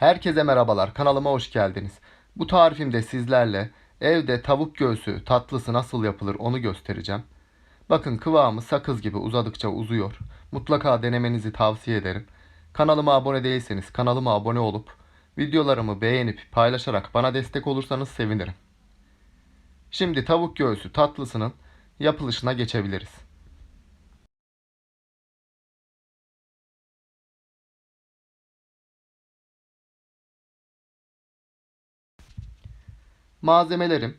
Herkese merhabalar, kanalıma hoş geldiniz. Bu tarifimde sizlerle evde tavuk göğsü tatlısı nasıl yapılır onu göstereceğim. Bakın kıvamı sakız gibi uzadıkça uzuyor. Mutlaka denemenizi tavsiye ederim. Kanalıma abone değilseniz kanalıma abone olup videolarımı beğenip paylaşarak bana destek olursanız sevinirim. Şimdi tavuk göğsü tatlısının yapılışına geçebiliriz. Malzemelerim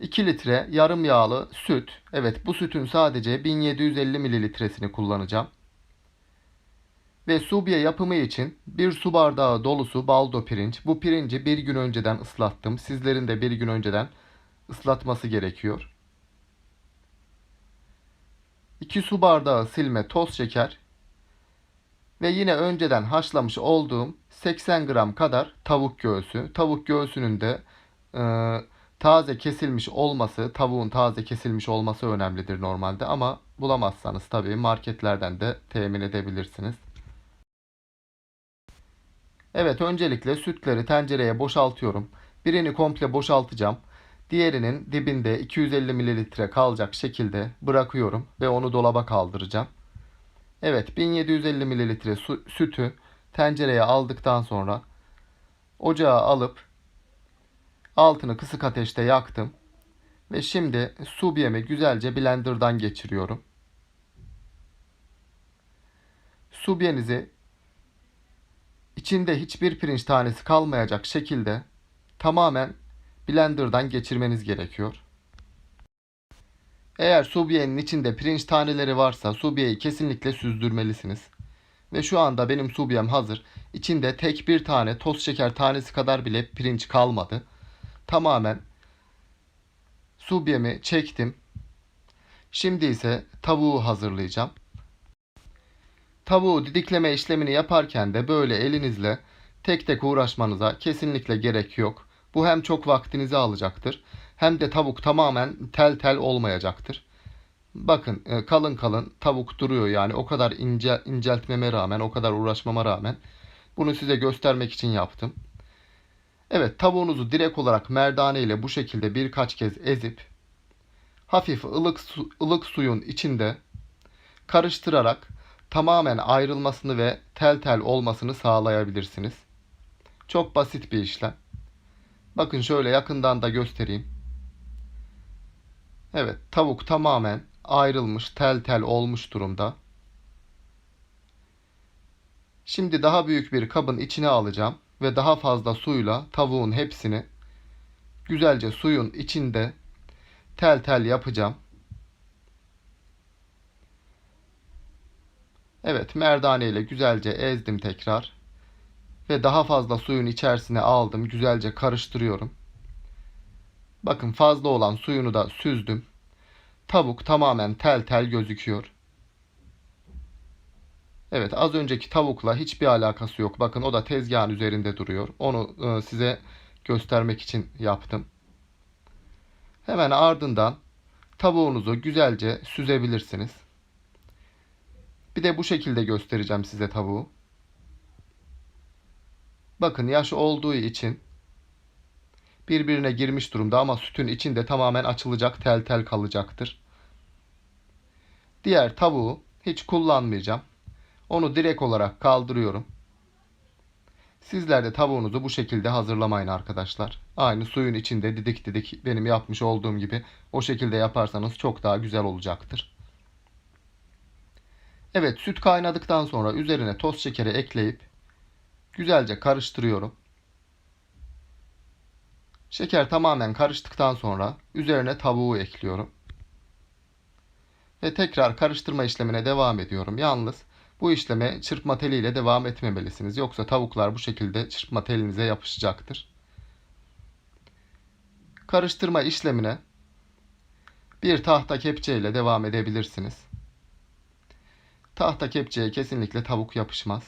2 litre yarım yağlı süt. Evet bu sütün sadece 1750 mililitresini kullanacağım. Ve subiye yapımı için bir su bardağı dolusu baldo pirinç. Bu pirinci bir gün önceden ıslattım. Sizlerin de bir gün önceden ıslatması gerekiyor. 2 su bardağı silme toz şeker ve yine önceden haşlamış olduğum 80 gram kadar tavuk göğsü. Tavuk göğsünün de e, taze kesilmiş olması, tavuğun taze kesilmiş olması önemlidir normalde ama bulamazsanız tabii marketlerden de temin edebilirsiniz. Evet öncelikle sütleri tencereye boşaltıyorum. Birini komple boşaltacağım. Diğerinin dibinde 250 mililitre kalacak şekilde bırakıyorum ve onu dolaba kaldıracağım. Evet 1750 mililitre sütü tencereye aldıktan sonra ocağa alıp altını kısık ateşte yaktım. Ve şimdi subiyemi güzelce blenderdan geçiriyorum. Subiyenizi içinde hiçbir pirinç tanesi kalmayacak şekilde tamamen blenderdan geçirmeniz gerekiyor. Eğer subiyenin içinde pirinç taneleri varsa subiyeyi kesinlikle süzdürmelisiniz. Ve şu anda benim subiyem hazır. İçinde tek bir tane toz şeker tanesi kadar bile pirinç kalmadı. Tamamen subiyemi çektim. Şimdi ise tavuğu hazırlayacağım. Tavuğu didikleme işlemini yaparken de böyle elinizle tek tek uğraşmanıza kesinlikle gerek yok. Bu hem çok vaktinizi alacaktır hem de tavuk tamamen tel tel olmayacaktır. Bakın e, kalın kalın tavuk duruyor yani o kadar ince inceltmeme rağmen o kadar uğraşmama rağmen bunu size göstermek için yaptım. Evet tavuğunuzu direkt olarak merdane ile bu şekilde birkaç kez ezip hafif ılık, su, ılık suyun içinde karıştırarak tamamen ayrılmasını ve tel tel olmasını sağlayabilirsiniz. Çok basit bir işlem. Bakın şöyle yakından da göstereyim. Evet tavuk tamamen ayrılmış tel tel olmuş durumda. Şimdi daha büyük bir kabın içine alacağım ve daha fazla suyla tavuğun hepsini güzelce suyun içinde tel tel yapacağım. Evet merdane ile güzelce ezdim tekrar. Ve daha fazla suyun içerisine aldım. Güzelce karıştırıyorum. Bakın fazla olan suyunu da süzdüm. Tavuk tamamen tel tel gözüküyor. Evet az önceki tavukla hiçbir alakası yok. Bakın o da tezgahın üzerinde duruyor. Onu e, size göstermek için yaptım. Hemen ardından tavuğunuzu güzelce süzebilirsiniz. Bir de bu şekilde göstereceğim size tavuğu. Bakın yaş olduğu için birbirine girmiş durumda ama sütün içinde tamamen açılacak tel tel kalacaktır. Diğer tavuğu hiç kullanmayacağım. Onu direkt olarak kaldırıyorum. Sizler de tavuğunuzu bu şekilde hazırlamayın arkadaşlar. Aynı suyun içinde didik didik benim yapmış olduğum gibi o şekilde yaparsanız çok daha güzel olacaktır. Evet süt kaynadıktan sonra üzerine toz şekeri ekleyip güzelce karıştırıyorum. Şeker tamamen karıştıktan sonra üzerine tavuğu ekliyorum. Ve tekrar karıştırma işlemine devam ediyorum. Yalnız bu işleme çırpma teliyle devam etmemelisiniz. Yoksa tavuklar bu şekilde çırpma telinize yapışacaktır. Karıştırma işlemine bir tahta kepçe ile devam edebilirsiniz. Tahta kepçeye kesinlikle tavuk yapışmaz.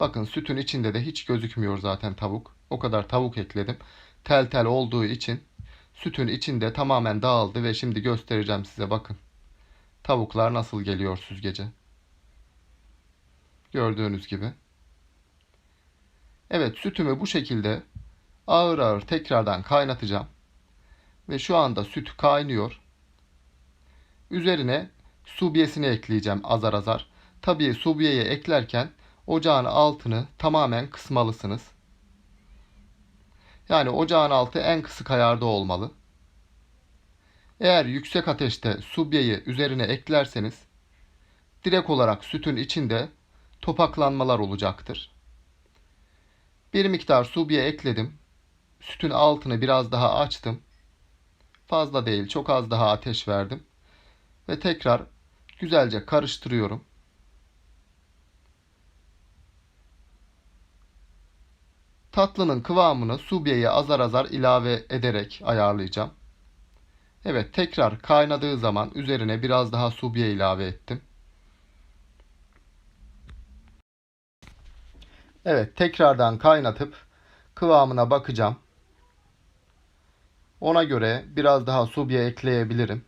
Bakın sütün içinde de hiç gözükmüyor zaten tavuk. O kadar tavuk ekledim. Tel tel olduğu için sütün içinde tamamen dağıldı ve şimdi göstereceğim size bakın. Tavuklar nasıl geliyor süzgece. Gördüğünüz gibi. Evet sütümü bu şekilde ağır ağır tekrardan kaynatacağım. Ve şu anda süt kaynıyor. Üzerine subiyesini ekleyeceğim azar azar. Tabii subiyeyi eklerken ocağın altını tamamen kısmalısınız. Yani ocağın altı en kısık ayarda olmalı. Eğer yüksek ateşte subyeyi üzerine eklerseniz direkt olarak sütün içinde topaklanmalar olacaktır. Bir miktar subye ekledim. Sütün altını biraz daha açtım. Fazla değil, çok az daha ateş verdim. Ve tekrar güzelce karıştırıyorum. Tatlının kıvamını subyeyi azar azar ilave ederek ayarlayacağım. Evet tekrar kaynadığı zaman üzerine biraz daha subye ilave ettim. Evet tekrardan kaynatıp kıvamına bakacağım. Ona göre biraz daha subye ekleyebilirim.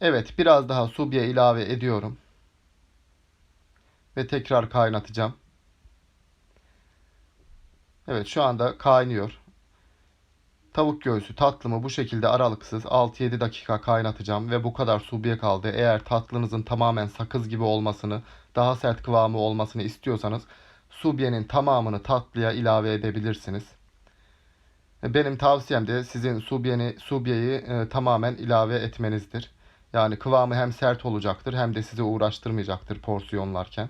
Evet biraz daha subye ilave ediyorum. Ve tekrar kaynatacağım. Evet şu anda kaynıyor. Tavuk göğsü tatlımı bu şekilde aralıksız 6-7 dakika kaynatacağım ve bu kadar subye kaldı. Eğer tatlınızın tamamen sakız gibi olmasını, daha sert kıvamı olmasını istiyorsanız subyenin tamamını tatlıya ilave edebilirsiniz. Benim tavsiyem de sizin subyeni, subyeyi e, tamamen ilave etmenizdir. Yani kıvamı hem sert olacaktır hem de sizi uğraştırmayacaktır porsiyonlarken.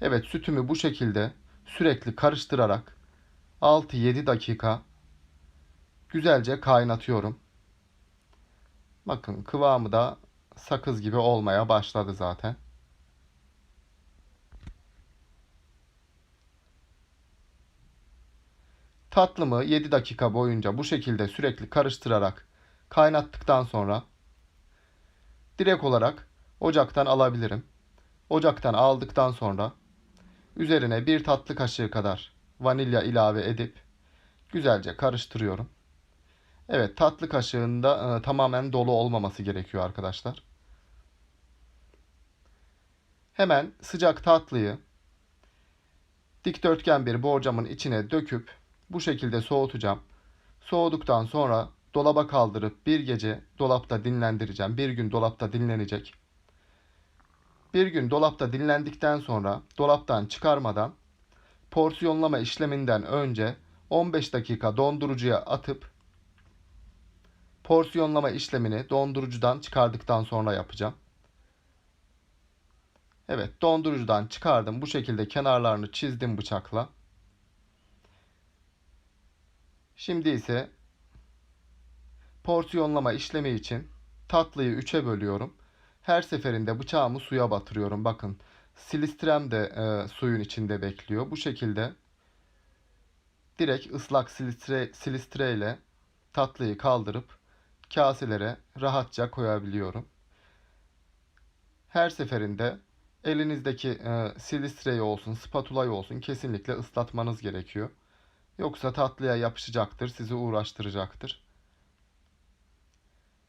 Evet sütümü bu şekilde sürekli karıştırarak 6-7 dakika güzelce kaynatıyorum. Bakın kıvamı da sakız gibi olmaya başladı zaten. Tatlımı 7 dakika boyunca bu şekilde sürekli karıştırarak kaynattıktan sonra direkt olarak ocaktan alabilirim. Ocaktan aldıktan sonra üzerine bir tatlı kaşığı kadar vanilya ilave edip güzelce karıştırıyorum. Evet tatlı kaşığında e, tamamen dolu olmaması gerekiyor arkadaşlar. Hemen sıcak tatlıyı dikdörtgen bir borcamın içine döküp bu şekilde soğutacağım. Soğuduktan sonra dolaba kaldırıp bir gece dolapta dinlendireceğim. Bir gün dolapta dinlenecek. Bir gün dolapta dinlendikten sonra dolaptan çıkarmadan porsiyonlama işleminden önce 15 dakika dondurucuya atıp porsiyonlama işlemini dondurucudan çıkardıktan sonra yapacağım. Evet dondurucudan çıkardım. Bu şekilde kenarlarını çizdim bıçakla. Şimdi ise porsiyonlama işlemi için tatlıyı 3'e bölüyorum. Her seferinde bıçağımı suya batırıyorum. Bakın silistrem de e, suyun içinde bekliyor. Bu şekilde direkt ıslak silistre, silistre ile tatlıyı kaldırıp kaselere rahatça koyabiliyorum. Her seferinde elinizdeki e, silistreyi olsun, spatulayı olsun kesinlikle ıslatmanız gerekiyor. Yoksa tatlıya yapışacaktır, sizi uğraştıracaktır.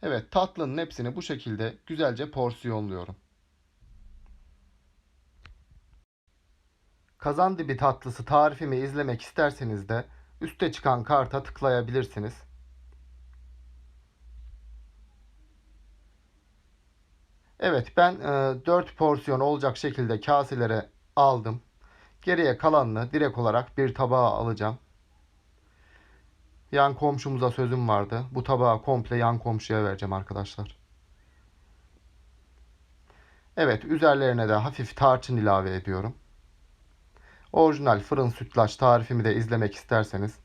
Evet, tatlının hepsini bu şekilde güzelce porsiyonluyorum. Kazandibi tatlısı tarifimi izlemek isterseniz de üste çıkan karta tıklayabilirsiniz. Evet ben e, 4 porsiyon olacak şekilde kaselere aldım. Geriye kalanını direkt olarak bir tabağa alacağım. Yan komşumuza sözüm vardı. Bu tabağı komple yan komşuya vereceğim arkadaşlar. Evet üzerlerine de hafif tarçın ilave ediyorum. Orijinal fırın sütlaç tarifimi de izlemek isterseniz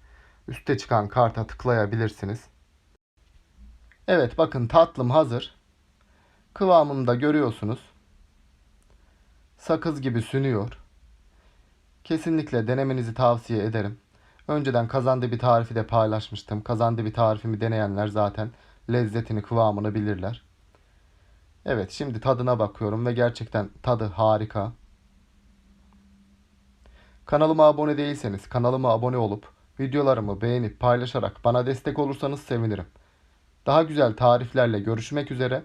üste çıkan karta tıklayabilirsiniz. Evet bakın tatlım hazır. Kıvamını da görüyorsunuz. Sakız gibi sünüyor. Kesinlikle denemenizi tavsiye ederim. Önceden kazandı bir tarifi de paylaşmıştım. Kazandı bir tarifimi deneyenler zaten lezzetini, kıvamını bilirler. Evet, şimdi tadına bakıyorum ve gerçekten tadı harika. Kanalıma abone değilseniz kanalıma abone olup videolarımı beğenip paylaşarak bana destek olursanız sevinirim. Daha güzel tariflerle görüşmek üzere.